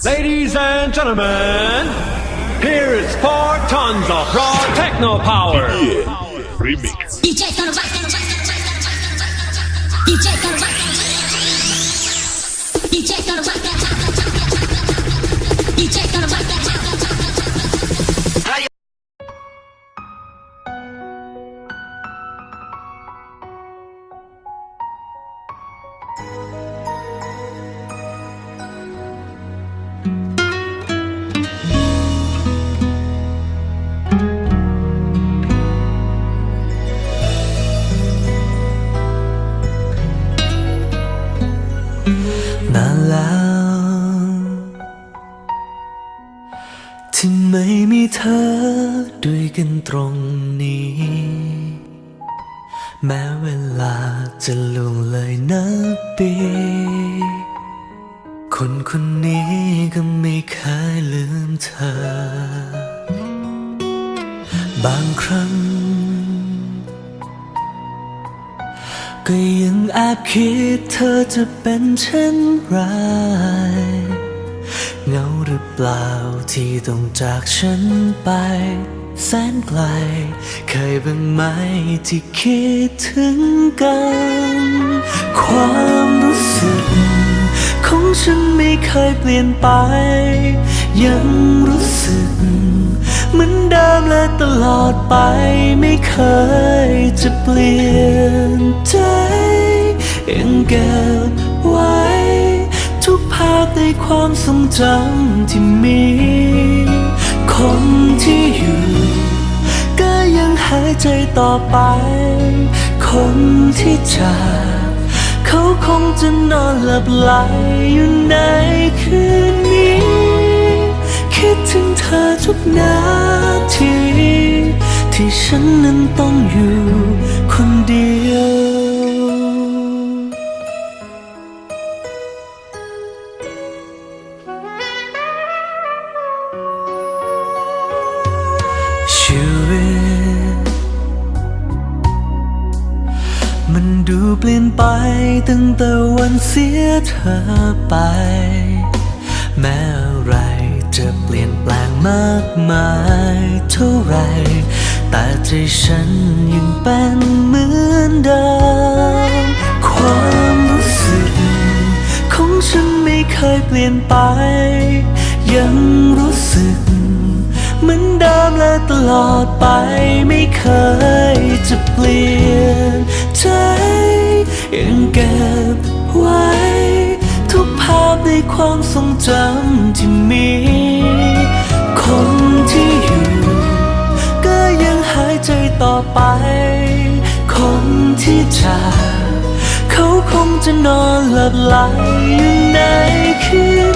DJ DBA Remix Ladies and gentlemen, here is four tons of raw techno power. DBA Remix DJ ที่ไม่มีเธอด้วยกันตรงนี้ แม้เวลาจะล่วงเลยนับปี คนคนนี้ก็ไม่เคยลืมเธอ บางครั้ง ก็ยังแอบคิดเธอจะเป็นเช่นไร เหงาหรือเปล่าที่ต้องจากฉันไป แสนไกล เคยบ้างไหมที่คิดถึงกัน ความรู้สึก ของฉันไม่เคยเปลี่ยนไป ยังรู้สึก เหมือนเดิมและตลอดไปไม่เคยจะเปลี่ยนใจยังเก็บไว้ทุกภา ความทรงจำที่มี คนที่อยู่ ก็ยังหายใจต่อไป คนที่จากเขาคงจะนอนหลับไหลอยู่ในคืนนี้ คิดถึงเธอทุกนาที ที่ฉันนั้นต้องอยู่คนเดียว ชีวิต มันดูเปลี่ยนไปตั้งแต่วันเสียเธอไป แม้อะไรจะเปลี่ยนแปลงมากมายเท่าไร แต่ใจฉันยังเป็นเหมือนเดิม ความรู้สึก ของฉันไม่เคยเปลี่ยนไป ยังรู้สึก ตลอดไปไม่เคยจะเปลี่ยนใจยังเก็บไว้ ทุกภาพในความทรงจำที่มี คนที่อยู่ ก็ยังหายใจต่อไป คนที่จากเขาคงจะนอนหลับไหลอยู่ในคืน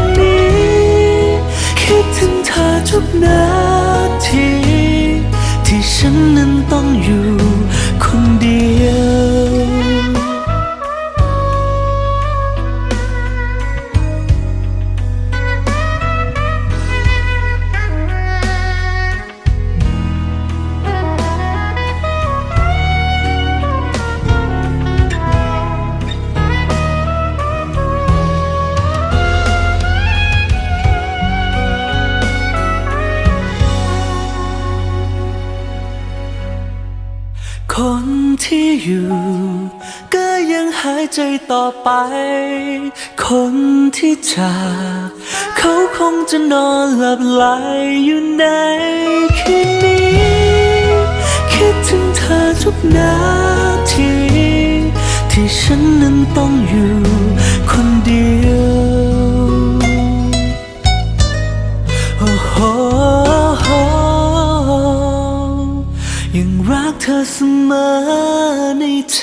คนที่อยู่ ก็ยังหายใจต่อไป คนที่จาก เขาคงจะนอนหลับไหลอยู่ในคืนนี้ คิดถึงเธอทุกนาที ที่ฉันนั้นต้อง เธอเสมอในใจ